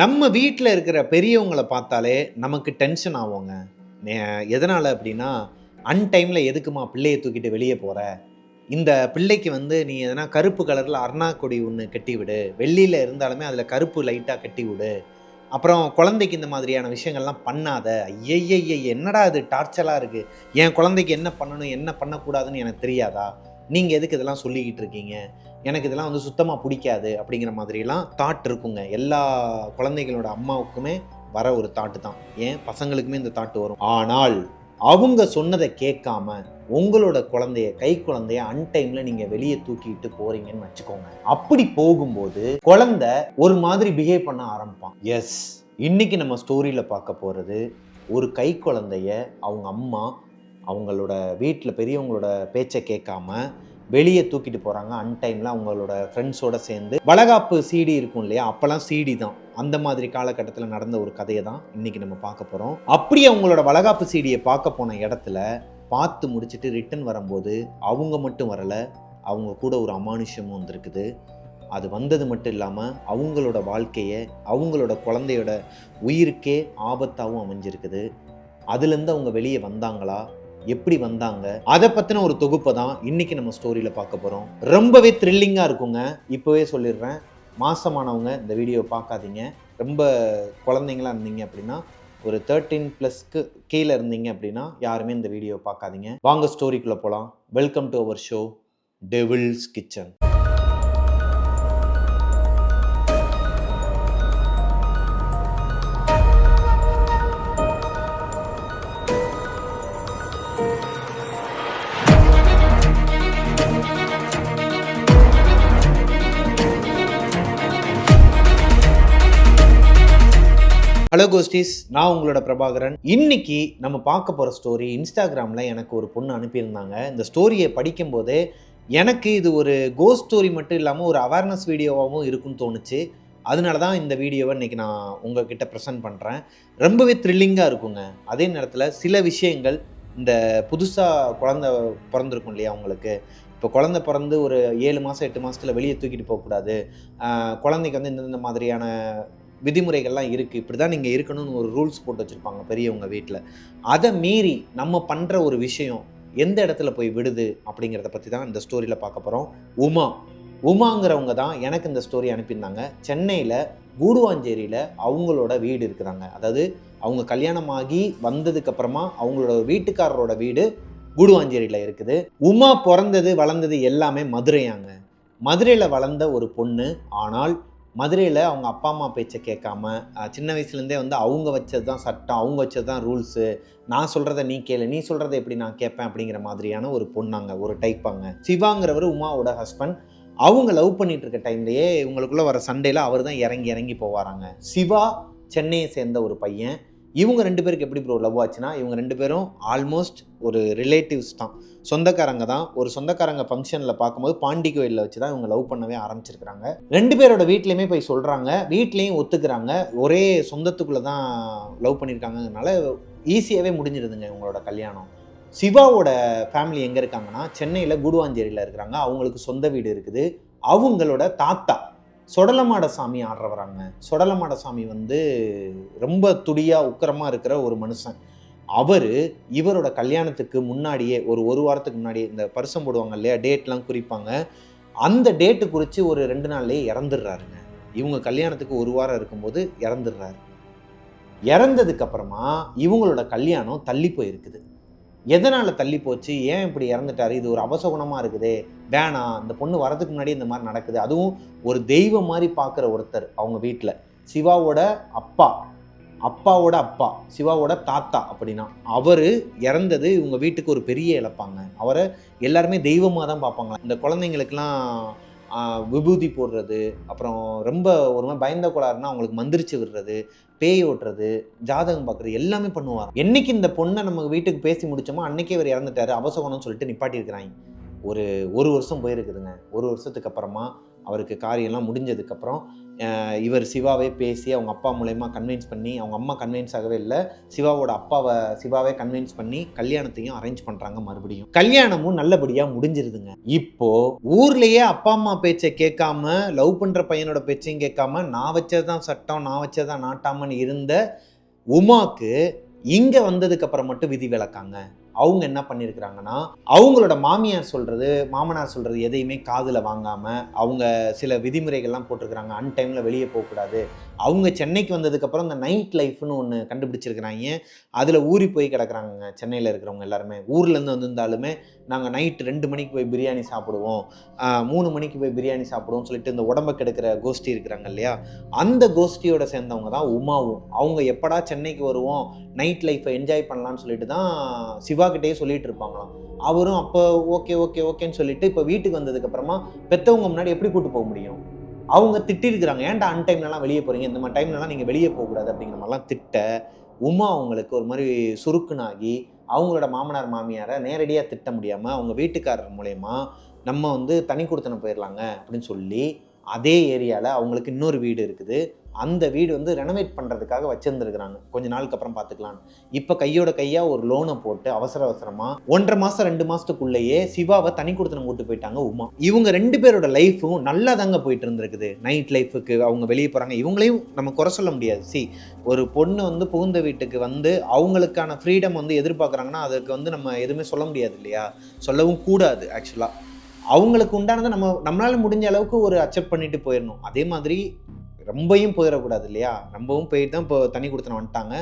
நம்ம வீட்டில் இருக்கிற பெரியவங்களை பார்த்தாலே நமக்கு டென்ஷன் ஆகுங்க. எதனால் அப்படின்னா அன்டைமில் எதுக்குமா பிள்ளையை தூக்கிட்டு வெளியே போகிற இந்த பிள்ளைக்கு வந்து நீ எதனா கருப்பு கலரில் அருணா கொடி ஒன்று கட்டி விடு வெள்ளியில் இருந்தாலுமே அதில் கருப்பு லைட்டாக கட்டி விடு அப்புறம் குழந்தைக்கு இந்த மாதிரியான விஷயங்கள்லாம் பண்ணாத. ஐயையே என்னடா இது டார்ச்சலாக இருக்குது என் குழந்தைக்கு என்ன பண்ணணும் என்ன பண்ணக்கூடாதுன்னு எனக்கு தெரியாதா? நீங்கள் எதுக்கு இதெல்லாம் சொல்லிக்கிட்டு இருக்கீங்க? எனக்கு இதெல்லாம் வந்து சுத்தமாக பிடிக்காது அப்படிங்கிற மாதிரிலாம் தாட் இருக்குங்க. எல்லா குழந்தைகளோட அம்மாவுக்குமே வர ஒரு தாட்டு தான். ஏன்? பசங்களுக்குமே இந்த தாட்டு வரும். ஆனால் அவங்க சொன்னதை கேட்காம உங்களோட குழந்தைய கை குழந்தைய அன்டைம்ல நீங்க வெளியே தூக்கிட்டு போறீங்கன்னு வச்சுக்கோங்க. அப்படி போகும்போது குழந்தை ஒரு மாதிரி பிஹேவ் பண்ண ஆரம்பிப்பான். எஸ் இன்னைக்கு நம்ம ஸ்டோரியில பார்க்க போறது ஒரு கை குழந்தைய அவங்க அம்மா அவங்களோட வீட்டில் பெரியவங்களோட பேச்சை கேட்காம வெளியே தூக்கிட்டு போகிறாங்க அன்டைமில் அவங்களோட ஃப்ரெண்ட்ஸோட சேர்ந்து. வளகாப்பு சீடி இருக்கும் இல்லையா? அப்போல்லாம் சீடி தான். அந்த மாதிரி காலகட்டத்தில் நடந்த ஒரு கதையை தான் இன்றைக்கி நம்ம பார்க்க போகிறோம் அப்படி அவங்களோட வளகாப்பு சீடியை பார்க்க போன இடத்துல பார்த்து முடிச்சுட்டு ரிட்டன் வரும்போது அவங்க மட்டும் வரலை. அவங்க கூட ஒரு அமானுஷமும் வந்திருக்குது. அது வந்தது மட்டும் இல்லாமல் அவங்களோட வாழ்க்கையை அவங்களோட குழந்தையோட உயிருக்கே ஆபத்தாகவும் அமைஞ்சிருக்குது. அதுலேருந்து அவங்க வெளியே வந்தாங்களா? எப்படி வந்தாங்க? அதை பற்றின ஒரு தொகுப்பை தான் இன்னைக்கு நம்ம ஸ்டோரியில் பார்க்க போகிறோம் ரொம்பவே த்ரில்லிங்காக இருக்குங்க. இப்போவே சொல்லிடுறேன். மாசமானவங்க இந்த வீடியோவை பார்க்காதீங்க. ரொம்ப குழந்தைங்களா இருந்தீங்க அப்படின்னா ஒரு தேர்ட்டீன் ப்ளஸ்க்கு கீழே இருந்தீங்க அப்படின்னா யாருமே இந்த வீடியோ பார்க்காதீங்க. வாங்க ஸ்டோரிக்குள்ளே போகலாம் welcome to our show devil's kitchen hello ghosties நான் உங்களோட பிரபாகரன். இன்னைக்கு நம்ம பார்க்க போகிற ஸ்டோரி இன்ஸ்டாகிராமில் எனக்கு ஒரு பொண்ணு அனுப்பியிருந்தாங்க. இந்த ஸ்டோரியை படிக்கும்போதே எனக்கு இது ஒரு கோஸ்ட் ஸ்டோரி மட்டும் இல்லாமல் ஒரு அவேர்னஸ் வீடியோவாகவும் இருக்குன்னு தோணுச்சு. அதனால தான் இந்த வீடியோவை இன்னைக்கு நான் உங்ககிட்ட ப்ரெசென்ட் பண்ணுறேன் ரொம்பவே த்ரில்லிங்காக இருக்குங்க. அதே நேரத்தில் சில விஷயங்கள் இந்த புதுசாக குழந்த பிறந்திருக்கும் இல்லையா உங்களுக்கு இப்போ குழந்தை பிறந்து ஒரு ஏழு மாதம் எட்டு மாதத்தில் வெளியே தூக்கிட்டு போகக்கூடாது. குழந்தைக்கு வந்து இந்தந்த மாதிரியான விதிமுறைகள்லாம் இருக்குது இப்படி தான் நீங்கள் இருக்கணும்னு ஒரு ரூல்ஸ் போட்டு வச்சுருப்பாங்க பெரியவங்க வீட்டில் அதை மீறி நம்ம பண்ணுற ஒரு விஷயம் எந்த இடத்துல போய் விடுது அப்படிங்கிறத பற்றி தான் இந்த ஸ்டோரியில் பார்க்க போகிறோம் உமா. உமாங்கிறவங்க தான் எனக்கு இந்த ஸ்டோரி அனுப்பியிருந்தாங்க. சென்னையில் கூடுவாஞ்சேரியில் அவங்களோட வீடு இருக்குதாங்க. அதாவது அவங்க கல்யாணமாகி வந்ததுக்கப்புறமா அவங்களோட வீட்டுக்காரரோட வீடு கூடுவாஞ்சேரியில் இருக்குது. உமா பிறந்தது வளர்ந்தது எல்லாமே மதுரையாங்க. மதுரையில் வளர்ந்த ஒரு பொண்ணு ஆனால் மதுரையில் அவங்க அப்பா அம்மா பேச்சை கேட்காம சின்ன வயசுலேருந்தே வந்து அவங்க வச்சது தான் சட்டம் அவங்க வச்சது தான் ரூல்ஸு. நான் சொல்கிறத நீ கேளு நீ சொல்கிறத எப்படி நான் கேட்பேன் அப்படிங்கிற மாதிரியான ஒரு பொண்ணாங்க ஒரு டைப்பாங்க சிவாங்கிறவர் உமாவோட ஹஸ்பண்ட் அவங்க லவ் பண்ணிட்டு இருக்க டைம்லேயே இவங்களுக்குள்ளே வர சண்டையில் அவர் தான் இறங்கி இறங்கி போவாராங்க. சிவா சென்னையை சேர்ந்த ஒரு பையன். இவங்க ரெண்டு பேருக்கு எப்படி ப்ரோ லவ் ஆச்சுன்னா இவங்க ரெண்டு பேரும் ஆல்மோஸ்ட் ஒரு ரிலேட்டிவ்ஸ் தான். சொந்தக்காரங்க தான். ஒரு சொந்தக்காரங்க ஃபங்க்ஷனில் பார்க்கும்போது பாண்டி கோயிலில் வச்சு தான் இவங்க லவ் பண்ணவே ஆரம்பிச்சிருக்கிறாங்க. ரெண்டு பேரோட வீட்லேயுமே போய் சொல்கிறாங்க வீட்லேயும் ஒத்துக்கிறாங்க. ஒரே சொந்தத்துக்குள்ளே தான் லவ் பண்ணியிருக்காங்கனால ஈஸியாகவே முடிஞ்சிருதுங்க இவங்களோட கல்யாணம். சிவாவோட ஃபேமிலி எங்கே இருக்காங்கன்னா சென்னையில் குடுவாஞ்சேரியில் இருக்கிறாங்க. அவங்களுக்கு சொந்த வீடு இருக்குது. அவங்களோட தாத்தா சொடலமாட சாமி ஆடுறவராங்க. சொடலமாட சாமி வந்து ரொம்ப துடியாக உக்கிரமாக இருக்கிற ஒரு மனுஷன். அவர் இவரோட கல்யாணத்துக்கு முன்னாடியே ஒரு ஒரு வாரத்துக்கு முன்னாடியே இந்த பரிசம் போடுவாங்க இல்லையா டேட்லாம் குறிப்பாங்க. அந்த டேட்டு குறித்து ஒரு ரெண்டு நாள்லேயே இறந்துடுறாருங்க. இவங்க கல்யாணத்துக்கு ஒரு வாரம் இருக்கும்போது இறந்துடுறாரு. இறந்ததுக்கு அப்புறமா இவங்களோட கல்யாணம் தள்ளி போயிருக்குது. எதனால் தள்ளி போச்சு? ஏன் இப்படி இறந்துட்டாரு? இது ஒரு அவசகுணமாக இருக்குதே. வேணாம் இந்த பொண்ணு வரதுக்கு முன்னாடி இந்த மாதிரி நடக்குது. அதுவும் ஒரு தெய்வம் மாதிரி பார்க்குற ஒருத்தர் அவங்க வீட்டில் சிவாவோட அப்பா அப்பாவோட அப்பா சிவாவோட தாத்தா அப்படின்னா அவர் இறந்தது இவங்க வீட்டுக்கு ஒரு பெரிய இழப்பாங்க. அவரை எல்லாருமே தெய்வமாக தான் பார்ப்பாங்க. இந்த குழந்தைங்களுக்கெல்லாம் விபூதி போடுறது அப்புறம் ரொம்ப ஒரு மாதிரி பயந்த கோளாறுனா அவங்களுக்கு மந்திரிச்சு விடுறது பேய் ஓட்டுறது ஜாதகம் பார்க்குறது எல்லாமே பண்ணுவார் என்னைக்கு இந்த பொண்ணை நம்ம வீட்டுக்கு பேசி முடிச்சோமோ அன்னைக்கே இவர் இறந்துட்டாரு அவசகம்னு சொல்லிட்டு நிப்பாட்டியிருக்கிறாங்க. ஒரு ஒரு வருஷம் போயிருக்குதுங்க. ஒரு வருஷத்துக்கு அப்புறமா அவருக்கு காரியம்லாம் முடிஞ்சதுக்கப்புறம் இவர் சிவாவே பேசி அவங்க அப்பா மூலயமா கன்வின்ஸ் பண்ணி அவங்க அம்மா கன்வின்ஸ் ஆகவே இல்லை. சிவாவோட அப்பாவை சிவாவே கன்வின்ஸ் பண்ணி கல்யாணத்தையும் அரேஞ்ச் பண்ணுறாங்க மறுபடியும். கல்யாணமும் நல்லபடியாக முடிஞ்சிருதுங்க. இப்போது ஊர்லேயே அப்பா அம்மா பேச்சை கேட்காம லவ் பண்ணுற பையனோட பேச்சையும் கேட்காம நான் வச்சது தான் சட்டம் நான் வச்சதுதான் நாட்டாமன்னு இருந்த உமாக்கு இங்கே வந்ததுக்கப்புறம் மட்டும் விதி விலக்காங்க அவங்க என்ன பண்ணியிருக்கிறாங்கன்னா அவங்களோட மாமியார் சொல்றது மாமனார் சொல்றது எதையுமே காதுல வாங்காம அவங்க சில விதிமுறைகள்லாம் போட்டிருக்கிறாங்க. அன் டைம்ல வெளியே போகக்கூடாது. அவங்க சென்னைக்கு வந்ததுக்கப்புறம் இந்த நைட் லைஃப்னு ஒன்று கண்டுபிடிச்சிருக்கிறாங்க. அதில் ஊறி போய் கிடக்குறாங்க சென்னையில் இருக்கிறவங்க எல்லாருமே. ஊர்லேருந்து வந்திருந்தாலுமே நாங்கள் நைட் ரெண்டு மணிக்கு போய் பிரியாணி சாப்பிடுவோம். மூணு மணிக்கு போய் பிரியாணி சாப்பிடுவோம் சொல்லிட்டு இந்த உடம்பை கெடுக்கிற கோஷ்டி இருக்கிறாங்க இல்லையா? அந்த கோஷ்டியோட சேர்ந்தவங்க தான் உமாவும். அவங்க எப்படா சென்னைக்கு வருவோம் நைட் லைஃப்பை என்ஜாய் பண்ணலாம்னு சொல்லிட்டு தான் சிவாகிட்டே சொல்லிட்டு இருப்பாங்களாம். அவரும் அப்போ ஓகே ஓகே ஓகேன்னு சொல்லிட்டு இப்போ வீட்டுக்கு வந்ததுக்கப்புறமா பெற்றவங்க முன்னாடி எப்படி கூட்டு போக முடியும்? அவங்க திட்டிருக்கிறாங்க. ஏன்டா அன் டைம்லலாம் வெளியே போகிறீங்க இந்த மாதிரி டைம்லலாம் நீங்கள் வெளியே போகக்கூடாது அப்படிங்கிற மாதிரிலாம் திட்ட உமா அவங்களுக்கு ஒரு மாதிரி சுருக்குனாகி அவங்களோட மாமனார் மாமியாரை நேரடியாக திட்ட முடியாமல் அவங்க வீட்டுக்காரர் மூலயமா நம்ம வந்து தனி கொடுத்தன போயிடலாங்க அப்படின்னு சொல்லி அதே ஏரியாவில் அவங்களுக்கு இன்னொரு வீடு இருக்குது. அந்த வீடு வந்து ரெனோவேட் பண்ணுறதுக்காக வச்சுருந்துருக்குறாங்க. கொஞ்ச நாளுக்கு அப்புறம் பார்த்துக்கலாம். இப்போ கையோட கையாக ஒரு லோனை போட்டு அவசர அவசரமாக ஒன்றரை மாதம் ரெண்டு மாதத்துக்குள்ளேயே சிவாவை தனி கொடுத்தனம் கூட்டு போயிட்டாங்க உமா. இவங்க ரெண்டு பேரோட லைஃப்பும் நல்லா தாங்க போயிட்டு இருந்திருக்குது. நைட் லைஃபுக்கு அவங்க வெளியே போகிறாங்க இவங்களையும் நம்ம குறை சொல்ல முடியாது. சி ஒரு பொண்ணு வந்து புகுந்த வீட்டுக்கு வந்து அவங்களுக்கான ஃப்ரீடம் வந்து எதிர்பார்க்குறாங்கன்னா அதுக்கு வந்து நம்ம எதுவுமே சொல்ல முடியாது இல்லையா? சொல்லவும் கூடாது ஆக்சுவலாக அவங்களுக்கு உண்டானதை நம்ம நம்மளால் முடிஞ்ச அளவுக்கு ஒரு அக்செப்ட் பண்ணிட்டு போயிடணும். அதே மாதிரி ரொம்பையும் போயிடக்கூடாது இல்லையா? ரொம்பவும் போயிட்டு தான் இப்போ தண்ணி கொடுத்துன வந்துட்டாங்க.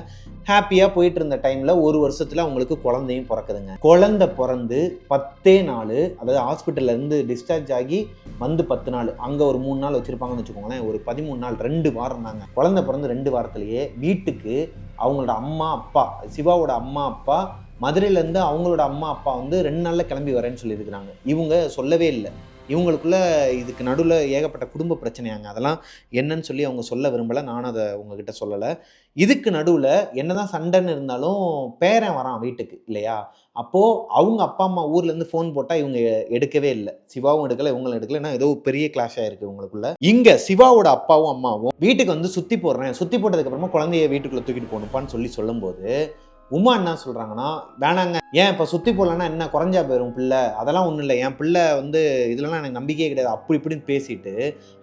ஹாப்பியாக போயிட்டு இருந்த டைமில் ஒரு வருஷத்தில் அவங்களுக்கு குழந்தையும் பிறக்குதுங்க. குழந்தை பிறந்து பத்தே நாள் அதாவது ஹாஸ்பிட்டல்லேருந்து டிஸ்சார்ஜ் ஆகி வந்து பத்து நாள் அங்கே ஒரு மூணு நாள் வச்சுருப்பாங்கன்னு வச்சுக்கோங்களேன். ஒரு பதிமூணு நாள் ரெண்டு வாரம் தாங்க. குழந்தை பிறந்து ரெண்டு வாரத்துலேயே வீட்டுக்கு அவங்களோட அம்மா அப்பா சிவாவோட அம்மா அப்பா மதுரையிலேருந்து அவங்களோட அம்மா அப்பா வந்து ரெண்டு நாளில் கிளம்பி வரேன்னு சொல்லியிருக்கிறாங்க. இவங்க சொல்லவே இல்லை. இவங்களுக்குள்ள இதுக்கு நடுவில் ஏகப்பட்ட குடும்ப பிரச்சனையாங்க. அதெல்லாம் என்னன்னு சொல்லி அவங்க சொல்ல விரும்பலை. நானும் அதை உங்ககிட்ட சொல்லலை. இதுக்கு நடுவில் என்னதான் சண்டைன்னு இருந்தாலும் பேரன் வரான் வீட்டுக்கு இல்லையா? அப்போது அவங்க அப்பா அம்மா ஊர்லேருந்து ஃபோன் போட்டால் இவங்க எடுக்கவே இல்லை. சிவாவும் எடுக்கல இவங்களும் எடுக்கல. ஏன்னா ஏதோ பெரிய கிளாஷ் ஆயிருக்கு இவங்களுக்குள்ள. இங்கே சிவாவோட அப்பாவும் அம்மாவும் வீட்டுக்கு வந்து சுற்றி போடுறேன். சுற்றி போட்டதுக்கப்புறமா குழந்தைய வீட்டுக்குள்ளே தூக்கிட்டு போகணுப்பான்னு சொல்லி சொல்லும்போது உமா என்ன சொல்கிறாங்கன்னா வேணாங்க. ஏன் இப்போ சுற்றி போகலன்னா என்ன குறைஞ்சா போயிடும் பிள்ளை? அதெல்லாம் ஒன்றும் இல்லை. என் பிள்ளை வந்து இதுலலாம் எனக்கு நம்பிக்கையே கிடையாது. அப்படி இப்படின்னு பேசிட்டு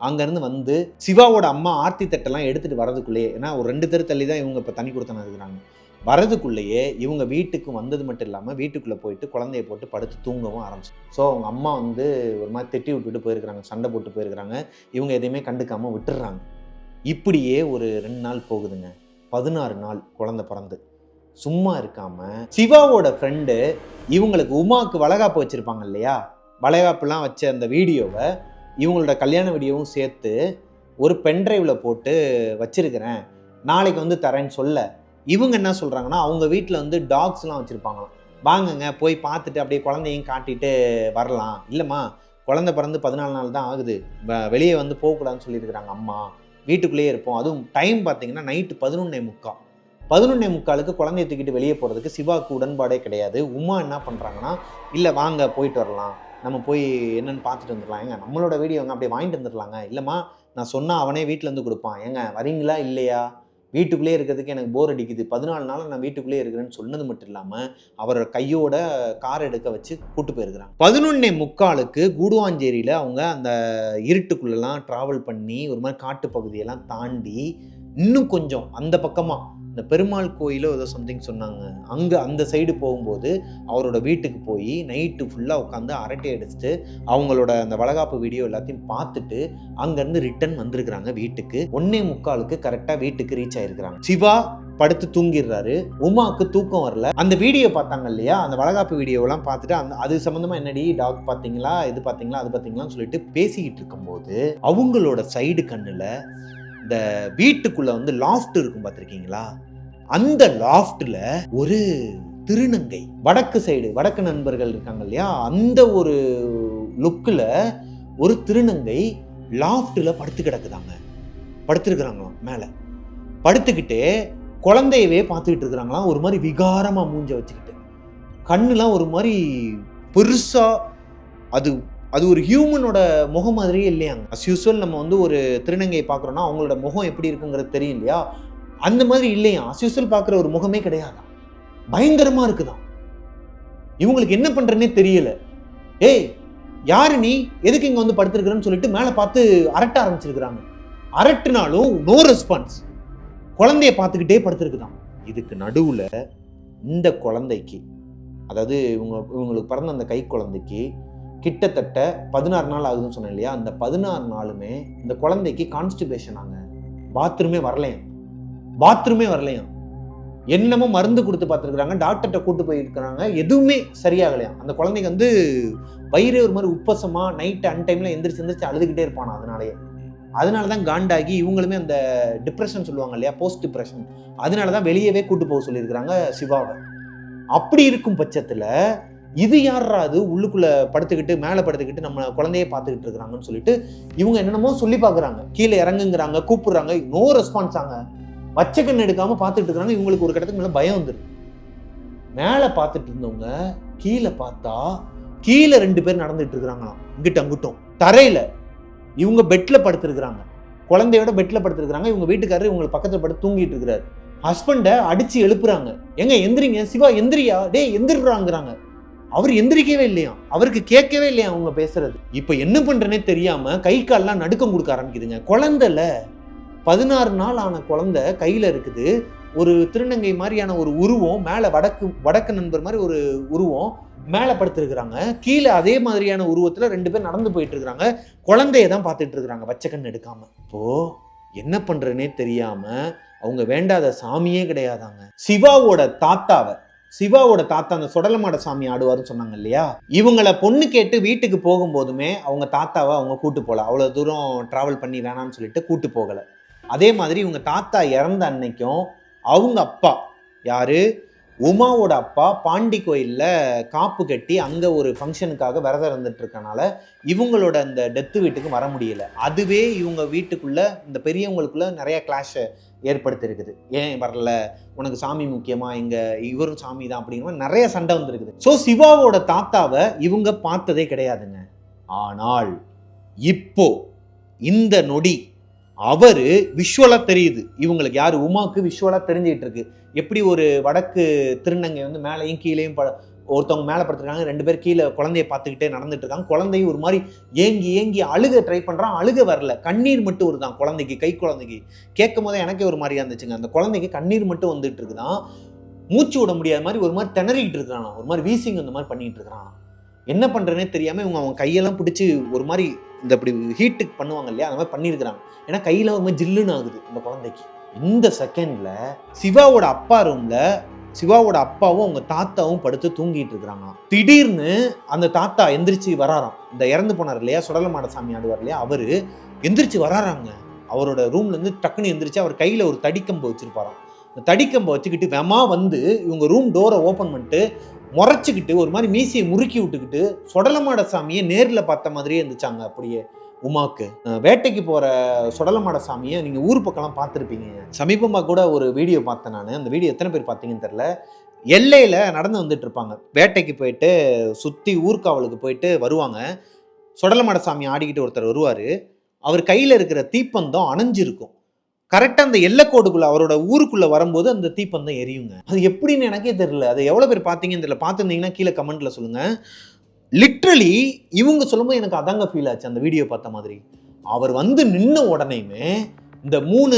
அங்கேருந்து வந்து சிவாவோட அம்மா ஆர்த்தி தட்டெல்லாம் எடுத்துகிட்டு வரதுக்குள்ளேயே ஏன்னா ஒரு ரெண்டு தெரு தள்ளி தான் இவங்க இப்போ தண்ணி கொடுத்தனா இருக்கிறாங்க. வரதுக்குள்ளேயே இவங்க வீட்டுக்கு வந்தது மட்டும் இல்லாமல் வீட்டுக்குள்ளே போயிட்டு குழந்தைய போட்டு படுத்து தூங்கவும் ஆரம்பிச்சு. ஸோ அவங்க அம்மா வந்து ஒரு மாதிரி திட்டி விட்டுட்டு போயிருக்கிறாங்க. சண்டை போட்டு போயிருக்கிறாங்க. இவங்க எதையுமே கண்டுக்காமல் விட்டுடுறாங்க இப்படியே ஒரு ரெண்டு நாள் போகுதுங்க. பதினாறு நாள் குழந்தை பிறந்து. சும்மா இருக்காம சிவாவோட ஃப்ரெண்டு இவங்களுக்கு உமாவுக்கு வளகாப்பு வச்சுருப்பாங்க இல்லையா? வளகாப்புலாம் வச்ச அந்த வீடியோவை இவங்களோட கல்யாண வீடியோவும் சேர்த்து ஒரு பென்ட்ரைவில் போட்டு வச்சுருக்கிறேன். நாளைக்கு வந்து தரேன்னு சொல்ல. இவங்க என்ன சொல்கிறாங்கன்னா அவங்க வீட்டில் வந்து டாக்ஸ்லாம் வச்சுருப்பாங்களாம். வாங்குங்க போய் பார்த்துட்டு அப்படியே குழந்தையும் காட்டிட்டு வரலாம். இல்லைம்மா குழந்தை பிறந்து பதினாலு நாள் தான் ஆகுது. வ- வெளியே வந்து போகக்கூடாதுன்னு சொல்லியிருக்கிறாங்க அம்மா. வீட்டுக்குள்ளேயே இருப்போம். அதுவும் டைம் பார்த்தீங்கன்னா நைட்டு பதினொன்னே முக்கால். பதினொன்னே முக்காலுக்கு குழந்தைய தூக்கிட்டு வெளியே போகிறதுக்கு சிவாவுக்கு உடன்பாடே கிடையாது. உமா என்ன பண்ணுறாங்கன்னா இல்லை வாங்க போயிட்டு வரலாம். நம்ம போய் என்னென்னு பார்த்துட்டு வந்துடலாம். ஏங்க நம்மளோட வீடியோ எங்க அப்படியே வாங்கிட்டு வந்துடலாங்க? இல்லைம்மா நான் சொன்னால் அவனே வீட்டிலேருந்து கொடுப்பான். ஏங்க வரீங்களா இல்லையா? வீட்டுக்குள்ளே இருக்கிறதுக்கு எனக்கு போர் அடிக்குது. பதினாலு நாள் நான் வீட்டுக்குள்ளே இருக்கிறேன்னு சொன்னது மட்டும் இல்லாமல் அவரோட கையோட கார் எடுக்க வச்சு கூட்டு போயிருக்கிறாங்க பதினொன்னே முக்காலுக்கு கூடுவாஞ்சேரியில் அவங்க அந்த இருட்டுக்குள்ளெல்லாம் ட்ராவல் பண்ணி ஒரு மாதிரி காட்டு பகுதியெல்லாம் தாண்டி இன்னும் கொஞ்சம் அந்த பக்கமாக இந்த பெருமாள் கோயிலோ ஏதோ சம்திங் சொன்னாங்க. அங்கே அந்த சைடு போகும்போது அவரோட வீட்டுக்கு போய் நைட்டு ஃபுல்லாக உட்காந்து அரட்டை அடிச்சுட்டு அவங்களோட அந்த வளகாப்பு வீடியோ எல்லாத்தையும் பார்த்துட்டு அங்கேருந்து ரிட்டர்ன் வந்திருக்கிறாங்க வீட்டுக்கு. ஒன்னே முக்காலுக்கு கரெக்டாக வீட்டுக்கு ரீச் ஆயிருக்கிறாங்க. சிவா படுத்து தூங்கிடுறாரு. உமாவுக்கு தூக்கம் வரல. அந்த வீடியோ பார்த்தாங்க இல்லையா? அந்த வளகாப்பு வீடியோலாம் பார்த்துட்டு அந்த அது சம்மந்தமா என்னடி டாக் பார்த்தீங்களா இது பார்த்தீங்களா அது பார்த்தீங்களான்னு சொல்லிட்டு பேசிக்கிட்டு இருக்கும்போது அவங்களோட சைடு கண்ணில் இந்த வீட்டுக்குள்ளே வந்து லாஃப்ட் இருக்கும் பார்த்துருக்கீங்களா? அந்த லாஃப்டில் ஒரு திருநங்கை. வடக்கு சைடு வடக்கு நண்பர்கள் இருக்காங்க இல்லையா? அந்த ஒரு லுக்கில் ஒரு திருநங்கை லாஃப்ட்டில் படுத்து கிடக்குதாங்க. படுத்துருக்குறாங்களாம் மேலே. படுத்துக்கிட்டு குழந்தையவே பார்த்துக்கிட்டு இருக்கிறாங்களாம். ஒரு மாதிரி விகாரமாக மூஞ்ச வச்சுக்கிட்டு. கண்ணுலாம் ஒரு மாதிரி பெருசாக அது அது ஒரு ஹியூமனோட முகம் மாதிரியே இல்லையாங்க. அஸ் யூஸ்வல் நம்ம வந்து ஒரு திருநங்கையை பார்க்குறோன்னா அவங்களோட முகம் எப்படி இருக்குங்கிறது தெரியும் இல்லையா? அந்த மாதிரி இல்லையா? அஸ் பார்க்குற ஒரு முகமே கிடையாது? பயங்கரமாக இருக்குதாம் இவங்களுக்கு என்ன பண்ணுறனே தெரியல. ஏய் யாரு நீ? எதுக்கு இங்கே வந்து படுத்திருக்கிறன்னு சொல்லிட்டு மேலே பார்த்து அரட்ட ஆரம்பிச்சிருக்கிறாங்க. அரட்டுனாலும் நோ ரெஸ்பான்ஸ் குழந்தைய பார்த்துக்கிட்டே படுத்திருக்குதாம் இதுக்கு நடுவில் இந்த குழந்தைக்கு அதாவது இவங்க இவங்களுக்கு பிறந்த அந்த கை குழந்தைக்கு கிட்டத்தட்ட பதினாறு நாள் ஆகுதுன்னு சொன்னேன் இல்லையா? அந்த பதினாறு நாளுமே இந்த குழந்தைக்கு கான்ஸ்டிபேஷன் ஆங்க. பாத்ரூமே வரலையே பாத்ரூமே வரலையாம். என்னமோ மருந்து கொடுத்து பார்த்துருக்குறாங்க டாக்டர்கிட்ட கூட்டு போயிருக்கிறாங்க எதுவுமே சரியாகலையா அந்த குழந்தைக்கு வந்து வயிறு ஒரு மாதிரி உப்பசமா நைட் அன் டைம்ல எந்திரிச்சு எந்திரிச்சு அழுதுகிட்டே இருப்பானா அதனாலயே. அதனால தான் காண்டாகி இவங்களுமே அந்த டிப்ரெஷன் சொல்லுவாங்க இல்லையா போஸ்ட் டிப்ரெஷன் அதனால தான் வெளியவே கூட்டு போக சொல்லியிருக்கிறாங்க சிவாவை. அப்படி இருக்கும் பட்சத்தில் இது யாரா அது? உள்ளுக்குள்ள படுத்துக்கிட்டு மேலே படுத்துக்கிட்டு நம்ம குழந்தைய பார்த்துக்கிட்டு இருக்கிறாங்கன்னு சொல்லிட்டு இவங்க என்னென்னமோ சொல்லி பார்க்குறாங்க. கீழே இறங்குங்கிறாங்க கூப்பிடுறாங்க நோ ரெஸ்பான்ஸ் ஆங்க. பச்சை கண்ணு எடுக்காம பார்த்துட்டு இருக்காங்க இவங்களுக்கு ஒரு கட்டத்துக்கு மேலே பயம் வந்துடும் மேலே பார்த்துட்டு இருந்தவங்க கீழே பார்த்தா கீழே ரெண்டு பேர் நடந்துட்டு இருக்கிறாங்களாம். இங்கிட்ட அங்கிட்டும். தரையில இவங்க பெட்ல படுத்திருக்கிறாங்க. குழந்தையோட பெட்ல படுத்திருக்கிறாங்க. இவங்க வீட்டுக்காரர் இவங்க பக்கத்தில் படுத்து தூங்கிட்டு இருக்கிறாரு. ஹஸ்பண்டை அடிச்சு எழுப்புறாங்க. எங்க எந்திரிங்க. சிவா எந்திரியா? டே எந்திரிடுறாங்கிறாங்க. அவர் எந்திரிக்கவே இல்லையா அவருக்கு கேட்கவே இல்லையா அவங்க பேசுறது. இப்ப என்ன பண்றேனே தெரியாம கை கால்லாம் நடுக்கம் கொடுக்க ஆரம்பிக்குதுங்க. குழந்தைல பதினாறு நாள் ஆன குழந்தை கையில் இருக்குது. ஒரு திருநங்கை மாதிரியான ஒரு உருவம் மேலே வடக்கு வடக்கு நண்பர் மாதிரி ஒரு உருவம் மேலே படுத்திருக்கிறாங்க. கீழே அதே மாதிரியான உருவத்தில் ரெண்டு பேர் நடந்து போயிட்டு இருக்கிறாங்க குழந்தைய தான் பார்த்துட்டு இருக்கிறாங்க வச்சக்கண் எடுக்காம. இப்போ என்ன பண்றேனே தெரியாம அவங்க வேண்டாத சாமியே கிடையாதாங்க. சிவாவோட தாத்தாவை சிவாவோட தாத்தா அந்த சுடலமாட சாமி ஆடுவாருன்னு சொன்னாங்க இல்லையா? இவங்கள பொண்ணு கேட்டு வீட்டுக்கு போகும்போதுமே அவங்க தாத்தாவை அவங்க கூட்டு போகல. அவ்வளோ தூரம் டிராவல் பண்ணி வேணாம்னு சொல்லிட்டு கூட்டு போகலை. அதே மாதிரி இவங்க தாத்தா இறந்த அன்னைக்கும் அவங்க அப்பா யாரு? உமாவோட அப்பா பாண்டி கோயிலில் காப்பு கட்டி அங்கே ஒரு ஃபங்க்ஷனுக்காக விரதம் இருந்துட்டு இருக்கனால இவங்களோட அந்த டெத்து வீட்டுக்கு வர முடியல. அதுவே இவங்க வீட்டுக்குள்ளே இந்த பெரியவங்களுக்குள்ளே நிறைய கிளாஷை ஏற்படுத்தியிருக்குது ஏன் வரல? உனக்கு சாமி முக்கியமாக இங்கே இவரும் சாமி தான் அப்படிங்கிற மாதிரி நிறைய சண்டை வந்திருக்குது. ஸோ சிவாவோட தாத்தாவை இவங்க பார்த்ததே கிடையாதுங்க. ஆனால் இப்போ இந்த நொடி அவர் விஷுவலாக தெரியுது. இவங்களுக்கு யார்? உமாக்கு விஷுவலாக தெரிஞ்சுக்கிட்டு இருக்கு. எப்படி ஒரு வடக்கு திருநங்கை வந்து மேலேயும் கீழேயும் ப ஒருத்தவங்க மேலே படுத்துருக்காங்க ரெண்டு பேர் கீழே குழந்தைய பார்த்துக்கிட்டே நடந்துட்டு இருக்காங்க. குழந்தையும் ஒரு மாதிரி ஏங்கி ஏங்கி அழுக ட்ரை பண்ணுறான் அழுக வரல. கண்ணீர் மட்டும் வருதான் குழந்தைக்கு கை குழந்தைக்கு. கேட்கும் போதே எனக்கே ஒரு மாதிரியா இருந்துச்சுங்க. அந்த குழந்தைக்கு கண்ணீர் மட்டும் வந்துட்டு இருக்குதான். மூச்சு விட முடியாத மாதிரி ஒரு மாதிரி திணறிக்கிட்டு இருக்கிறானா ஒரு மாதிரி வீசிங் அந்த மாதிரி பண்ணிகிட்டு இருக்கிறானா என்ன பண்ணுறேனே தெரியாமல் இவங்க அவங்க கையெல்லாம் பிடிச்சி ஒரு மாதிரி இந்த இப்படி ஹீட்டுக்கு பண்ணுவாங்க இல்லையா? அந்த மாதிரி பண்ணியிருக்கிறாங்க. ஏன்னா கையில் ஒரு மாதிரி ஜில்லுன்னு ஆகுது இந்த குழந்தைக்கு. இந்த செகண்டில் சிவாவோட அப்பா ரூமில் சிவாவோட அப்பாவும் அவங்க தாத்தாவும் படுத்து தூங்கிட்டு இருக்கிறாங்களாம். திடீர்னு அந்த தாத்தா எந்திரிச்சு வராராம். இந்த இறந்து போனார் இல்லையா? சுடலமாட சாமி ஆடுவார் இல்லையா? அவரு எந்திரிச்சு வராறாங்க அவரோட ரூம்ல இருந்து டக்குன்னு எந்திரிச்சு அவர் கையில ஒரு தடிக்கம்பு வச்சிருப்பாராம். அந்த தடிக்கம்பை வச்சுக்கிட்டு வெமா வந்து இவங்க ரூம் டோரை ஓப்பன் பண்ணிட்டு முறைச்சிக்கிட்டு ஒரு மாதிரி மீசையை முறுக்கி விட்டுக்கிட்டு சுடலமாட சாமியை நேரில் பார்த்த மாதிரியே இருந்துச்சாங்க அப்படியே உமாக்கு வேட்டைக்கு போகிற சுடலமாட சாமியை நீங்கள் ஊர் பக்கம்லாம் பார்த்துருப்பீங்க. சமீபமாக கூட ஒரு வீடியோ பார்த்தேன் நான். அந்த வீடியோ எத்தனை பேர் பார்த்தீங்கன்னு தெரில எல்லையில் நடந்து வந்துட்டு இருப்பாங்க. வேட்டைக்கு போயிட்டு சுற்றி ஊர்காவலுக்கு போயிட்டு வருவாங்க. சுடலமாட சாமி ஆடிக்கிட்டு ஒருத்தர் வருவார். அவர் கையில் இருக்கிற தீப்பந்தம் அணைஞ்சிருக்கும். கரெக்டாக அந்த எல்லைக்கோடுக்குள்ள அவரோட ஊருக்குள்ளே வரும்போது அந்த தீப்பந்தம் எரியுங்க. அது எப்படின்னு எனக்கே தெரியல. அதை எவ்வளோ பேர் பார்த்தீங்கன்னு தெரியல. பார்த்துருந்தீங்கன்னா கீழே கமெண்ட்டில் சொல்லுங்கள் லிட்ரலி இவங்க சொல்லும்போது எனக்கு அதாங்க ஃபீல் ஆச்சு அந்த வீடியோ பார்த்த மாதிரி. அவர் வந்து நின்ன உடனேயுமே இந்த மூணு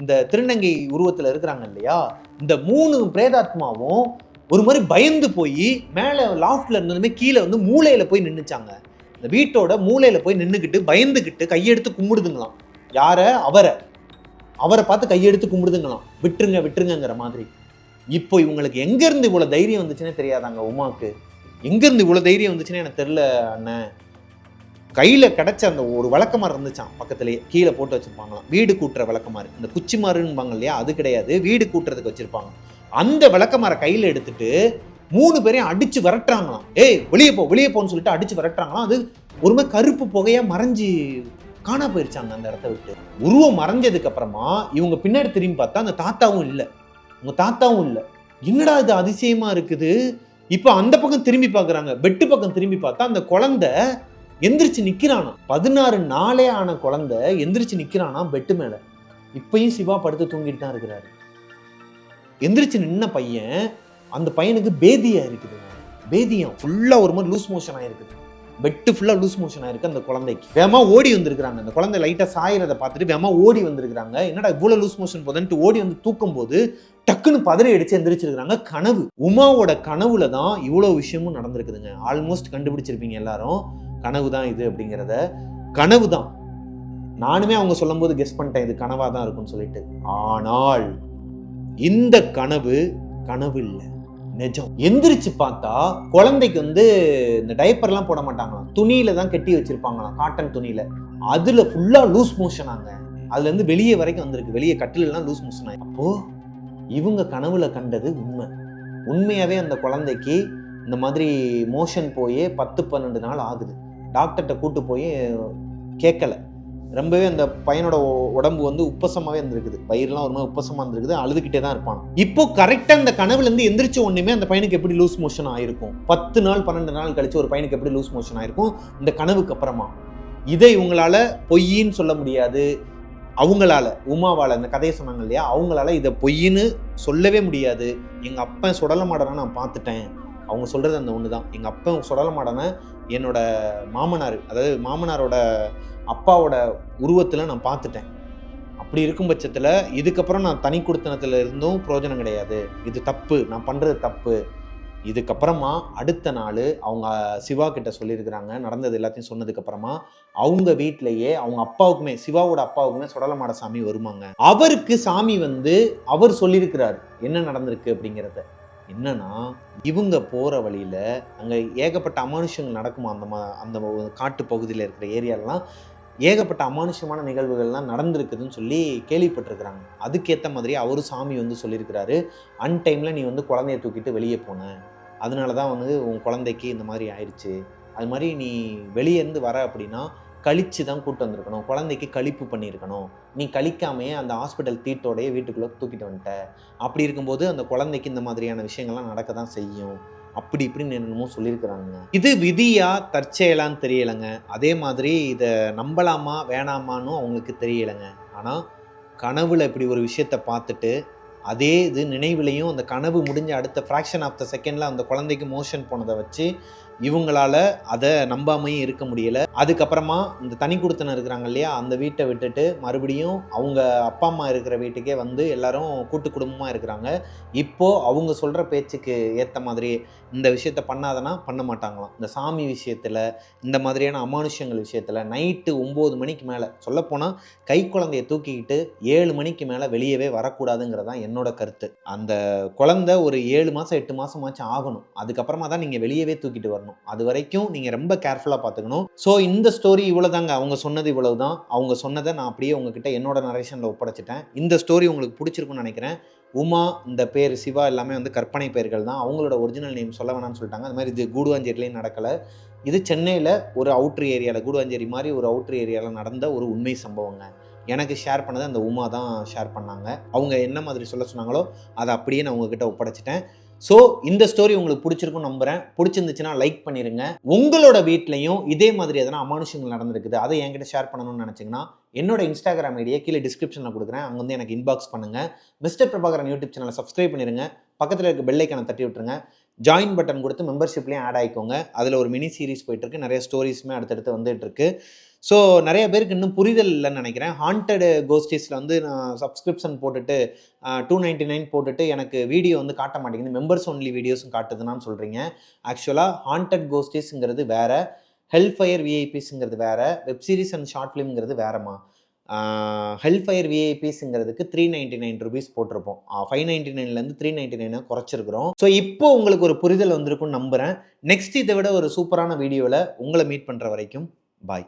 இந்த திருநங்கை உருவத்தில் இருக்கிறாங்க இல்லையா? இந்த மூணு பிரேதாத்மாவும் ஒரு மாதிரி பயந்து போய் மேலே லாஃப்டில் இருந்ததுமே கீழே வந்து மூளையில் போய் நின்றுச்சாங்க இந்த வீட்டோட மூளையில் போய் நின்றுக்கிட்டு பயந்துக்கிட்டு கையெடுத்து கும்பிடுதுங்களாம். யாரை? அவரை. அவரை பார்த்து கையெடுத்து கும்பிடுதுங்களாம். விட்டுருங்க விட்டுருங்கங்கிற மாதிரி. இப்போ இவங்களுக்கு எங்கேருந்து இவ்வளோ தைரியம் வந்துச்சுன்னே தெரியாதாங்க உமாவுக்கு. எங்கேருந்து இவ்வளோ தைரியம் வந்துச்சுன்னு எனக்கு தெரில அண்ணன் கையில் கிடைச்ச அந்த ஒரு விளக்கமாறு இருந்துச்சான் பக்கத்துலேயே கீழே போட்டு வச்சுருப்பாங்களாம். வீடு கூட்டுற விளக்கமாறு இந்த குச்சிமாறுன்பாங்க இல்லையா அது கிடையாது. வீடு கூட்டுறதுக்கு வச்சுருப்பாங்க. அந்த விளக்கமாரை கையில் எடுத்துட்டு மூணு பேரையும் அடித்து விரட்டுறாங்களாம். ஏய் வெளியே போ வெளியே போன்னு சொல்லிட்டு அடித்து விரட்டுறாங்களாம். அது ஒரு மாதிரி கருப்பு புகையாக மறைஞ்சு காணா போயிருச்சாங்க அந்த இடத்த விட்டு. உருவம் மறைஞ்சதுக்கு அப்புறமா இவங்க பின்னாடி திரும்பி பார்த்தா அந்த தாத்தாவும் இல்லை. உங்க தாத்தாவும் இல்லை. என்னடா இது அதிசயமா இருக்குது? இப்போ அந்த பக்கம் திரும்பி பார்க்குறாங்க பெட்டு பக்கம் திரும்பி பார்த்தா அந்த குழந்தை எந்திரிச்சு நிற்கிறானா பதினாறு நாளே ஆன குழந்தை எந்திரிச்சு நிற்கிறானா பெட்டு மேலே. இப்பயும் சிவா படுத்து தூங்கிட்டு தான் இருக்கிறாரு. எந்திரிச்சு நின்ன பையன் அந்த பையனுக்கு பேதியாக இருக்குது. பேதியம் ஃபுல்லாக ஒரு மாதிரி லூஸ் மோஷன் ஆகிருக்குது பெட்டு ஃபுல்லாக லூஸ் மோஷன் ஆயிருக்கு அந்த குழந்தைக்கு. வேமா ஓடி வந்திருக்கிறாங்க. அந்த குழந்தை லைட்டாக சாயிறதை பார்த்துட்டு வேமா ஓடி வந்திருக்கிறாங்க. என்னடா இவ்வளோ லூஸ் மோஷன் போதுன்ட்டு ஓடி வந்து தூக்கும் போது டக்குன்னு பதறி அடிச்சு எந்திரிச்சிருக்கிறாங்க கனவு. உமாவோட கனவுல தான் இவ்வளோ விஷயமும் நடந்திருக்குதுங்க. ஆல்மோஸ்ட் கண்டுபிடிச்சிருப்பீங்க எல்லாரும். கனவு தான் இது அப்படிங்கிறத. கனவு தான். நானுமே அவங்க சொல்லும்போது கெஸ் பண்ணிட்டேன். இது கனவா தான் இருக்கும்னு சொல்லிட்டு. ஆனால் இந்த கனவு கனவு இல்லை. நிஜம். எந்திரிச்சு பார்த்தா குழந்தைக்கு வந்து இந்த டைப்பர்லாம் போட மாட்டாங்களாம். துணியில தான் கட்டி வச்சிருப்பாங்களாம் காட்டன் துணியில. அதுல ஃபுல்லா லூஸ் மோஷன் ஆங்க. அதுல இருந்து வெளியே வரைக்கும் வந்திருக்கு. வெளியே கட்டிலெல்லாம் லூஸ் மோஷன் ஆகும் அப்போ இவங்க கனவுல கண்டது உண்மை. உண்மையாவே அந்த குழந்தைக்கு இந்த மாதிரி மோஷன் போய் பத்து பன்னெண்டு நாள் ஆகுது. டாக்டர்கிட்ட கூட்டு போய் கேட்கல ரொம்பவே அந்த பையனோட உடம்பு வந்து உப்பசமாகவே இருந்திருக்குது. வயிறுலாம் ஒரு மாதிரி உப்பசமாக இருந்திருக்குது. அழுதுகிட்டே தான் இருப்பான். இப்போ கரெக்டாக அந்த கனவுலேருந்து எந்திரிச்ச ஒன்றுமே அந்த பையனுக்கு எப்படி லூஸ் மோஷன் ஆயிருக்கும்? பத்து நாள் பன்னெண்டு நாள் கழிச்சு ஒரு பையனுக்கு எப்படி லூஸ் மோஷன் ஆயிருக்கும்? இந்த கனவுக்கு அப்புறமா. இதை இவங்களால பொய்ன்னு சொல்ல முடியாது. அவங்களால உமாவால் இந்த கதையை சொன்னாங்க இல்லையா? அவங்களால இதை பொய்ன்னு சொல்லவே முடியாது. எங்கள் அப்பன் சுடல மாடனை நான் பார்த்துட்டேன். அவங்க சொல்கிறது அந்த ஒன்று தான் எங்கள் அப்பன் சுடல மாடனை என்னோட மாமனார் அதாவது மாமனாரோட அப்பாவோட உருவத்தில் நான் பார்த்துட்டேன். அப்படி இருக்கும் பட்சத்தில் இதுக்கப்புறம் நான் தனி கொடுத்தனத்தில் இருந்தும் பிரயோஜனம் கிடையாது. இது தப்பு நான் பண்ணுறது தப்பு. இதுக்கப்புறமா அடுத்த நாள் அவங்க சிவா கிட்ட சொல்லியிருக்கிறாங்க நடந்தது எல்லாத்தையும் சொன்னதுக்கப்புறமா அவங்க வீட்டிலேயே அவங்க அப்பாவுக்குமே சிவாவோட அப்பாவுக்குமே சுடலமாட சாமி வருமாங்க. அவருக்கு சாமி வந்து அவர் சொல்லியிருக்கிறார் என்ன நடந்திருக்கு அப்படிங்கிறத. என்னன்னா இவங்க போகிற வழியில் அங்கே ஏகப்பட்ட அமானுஷங்கள் நடக்குமா? அந்த மா அந்த காட்டு பகுதியில் இருக்கிற ஏரியாலலாம் ஏகப்பட்ட அமானுஷமான நிகழ்வுகள்லாம் நடந்திருக்குதுன்னு சொல்லி கேள்விப்பட்டிருக்கிறாங்க. அதுக்கேற்ற மாதிரி அவரும் சாமி வந்து சொல்லியிருக்கிறாரு அன்டைமில் நீ வந்து குழந்தைய தூக்கிட்டு வெளியே போன. அதனால தான் வந்து உன் குழந்தைக்கு இந்த மாதிரி ஆயிடுச்சு அது மாதிரி நீ வெளியேருந்து வர அப்படின்னா கழிச்சு தான் கூட்டு வந்திருக்கணும். குழந்தைக்கு கழிப்பு பண்ணியிருக்கணும். நீ கழிக்காமையே அந்த ஹாஸ்பிட்டல் தீட்டோடைய வீட்டுக்குள்ளே தூக்கிட்டு வந்துட்ட. அப்படி இருக்கும்போது அந்த குழந்தைக்கு இந்த மாதிரியான விஷயங்கள்லாம் நடக்க தான் செய்யும். அப்படி இப்படின்னு என்னமோ சொல்லியிருக்கிறாங்க. இது விதியா தற்செயலான்னு தெரியலைங்க. அதே மாதிரி இதை நம்பலாமா வேணாமான்னு அவங்களுக்கு தெரியலைங்க. ஆனால் கனவுல இப்படி ஒரு விஷயத்தை பார்த்துட்டு அதே இது நினைவுலையும் அந்த கனவு முடிஞ்ச அடுத்த ஃப்ராக்ஷன் ஆஃப் த செகண்டில் அந்த குழந்தைக்கு மோஷன் போனதை வச்சு இவங்களால அதை நம்பாமையும் இருக்க முடியல. அதுக்கப்புறமா இந்த தனி கொடுத்தன இருக்கிறாங்க இல்லையா அந்த வீட்டை விட்டுட்டு மறுபடியும் அவங்க அப்பா அம்மா இருக்கிற வீட்டுக்கே வந்து எல்லாரும் கூட்டு குடும்பமாக இருக்கிறாங்க. இப்போ அவங்க சொல்கிற பேச்சுக்கு ஏற்ற மாதிரி இந்த விஷயத்த பண்ணாதனா பண்ண மாட்டாங்களாம். இந்த சாமி விஷயத்தில் இந்த மாதிரியான அமானுஷ்யங்கள் விஷயத்தில் நைட்டு ஒம்பது மணிக்கு மேலே சொல்லப்போனால் கை குழந்தைய தூக்கிக்கிட்டு ஏழு மணிக்கு மேலே வெளியவே வரக்கூடாதுங்கிறது தான் என்னோட கருத்து. அந்த குழந்தை ஒரு ஏழு மாதம் எட்டு மாதமாச்சும் ஆகணும். அதுக்கப்புறமா தான் நீங்கள் வெளியவே தூக்கிட்டு வரணும். அது வரைக்கும் நீங்கள் ரொம்ப கேர்ஃபுல்லாக பார்த்துக்கணும். ஸோ இந்த ஸ்டோரி இவ்வளோதாங்க அவங்க சொன்னது இவ்வளவு தான் அவங்க சொன்னதை நான் அப்படியே உங்ககிட்ட என்னோட நரேஷனில் ஒப்படைச்சிட்டேன். இந்த ஸ்டோரி உங்களுக்கு பிடிச்சிருக்கும்னு நினைக்கிறேன். உமா இந்த பேர் சிவா எல்லாமே வந்து கற்பனை பெயர்கள் தான். அவங்களோட ஒரிஜினல் நேம் சொல்ல வேணாம்னு சொல்லிட்டாங்க. அது மாதிரி இது கூடுவாஞ்சேரிலையும் நடக்கலை. இது சென்னையில் ஒரு அவுட்ரு ஏரியாவில் கூடுவாஞ்சேரி மாதிரி ஒரு அவுட்ரு ஏரியாவில் நடந்த ஒரு உண்மை சம்பவங்க. எனக்கு ஷேர் பண்ணது அந்த உமா தான் ஷேர் பண்ணாங்க. அவங்க என்ன மாதிரி சொல்ல சொன்னாங்களோ அதை அப்படியே நான் உங்ககிட்ட ஒப்படைச்சிட்டேன். ஸோ இந்த ஸ்டோரி உங்களுக்கு பிடிச்சிருக்கும் நம்புகிறேன் பிடிச்சிருந்துச்சுன்னா லைக் பண்ணிடுங்க உங்களோட வீட்லையும் இதே மாதிரி எதனா அமானுஷங்கள் நடந்திருக்குது அதை என்கிட்ட ஷேர் பண்ணணும்னு நினச்சிங்கன்னா என்னோட இன்ஸ்டாகிராம் ஐடியை கீழே டிஸ்கிரிப்ஷனில் கொடுக்குறேன். அங்கே வந்து எனக்கு இன்பாக்ஸ் பண்ணுங்கள் மிஸ்டர் பிரபாகரன் யூடியூப் சேனலை சப்ஸ்கிரைப் பண்ணிருங்க. பக்கத்தில் இருக்க பெல்லைக்கான தட்டி விட்டுருங்க. ஜாயின் பட்டன் கொடுத்து மெம்பர்ஷிப்லேயும் ஆட் ஆகிக்கோங்க அதில் ஒரு மினி சீரிஸ் போயிட்டுருக்கு. நிறைய ஸ்டோரிஸுமே அடுத்தடுத்து வந்துட்டுருக்கு. ஸோ நிறைய பேருக்கு இன்னும் புரிதல் இல்லைன்னு நினைக்கிறேன். ஹாண்டடு கோஸ்டிஸில் வந்து நான் சப்ஸ்கிரிப்ஷன் போட்டுட்டு டூ நைன்ட்டி நைன் போட்டுட்டு எனக்கு வீடியோ வந்து காட்ட மாட்டேங்குது. மெம்பர்ஸ் ஒன்லி வீடியோஸும் காட்டுதுன்னு சொல்கிறீங்க ஆக்சுவலாக ஹாண்டட் கோஸ்டிஸுங்கிறது வேறு. ஹெல்ஃபயர் விஐபிஸுங்கிறது வேற. வெப் சீரிஸ் அண்ட் ஷார்ட் ஃபிலிம்ங்கிறது வேறமா ஹெல்ஃபயர் விஐபிஸுங்கிறதுக்கு த்ரீ நைன்ட்டி நைன் ருபீஸ் போட்டிருப்போம். ஃபைவ் நைன்டி நைன்லேருந்து த்ரீ நைன்ட்டி நைனாக குறைச்சிருக்கிறோம். ஸோ இப்போ உங்களுக்கு ஒரு புரிதல் வந்திருக்கும்னு நம்புகிறேன் நெக்ஸ்ட் இதை விட ஒரு சூப்பரான வீடியோவில் உங்களை மீட் பண்ணுற வரைக்கும் பாய்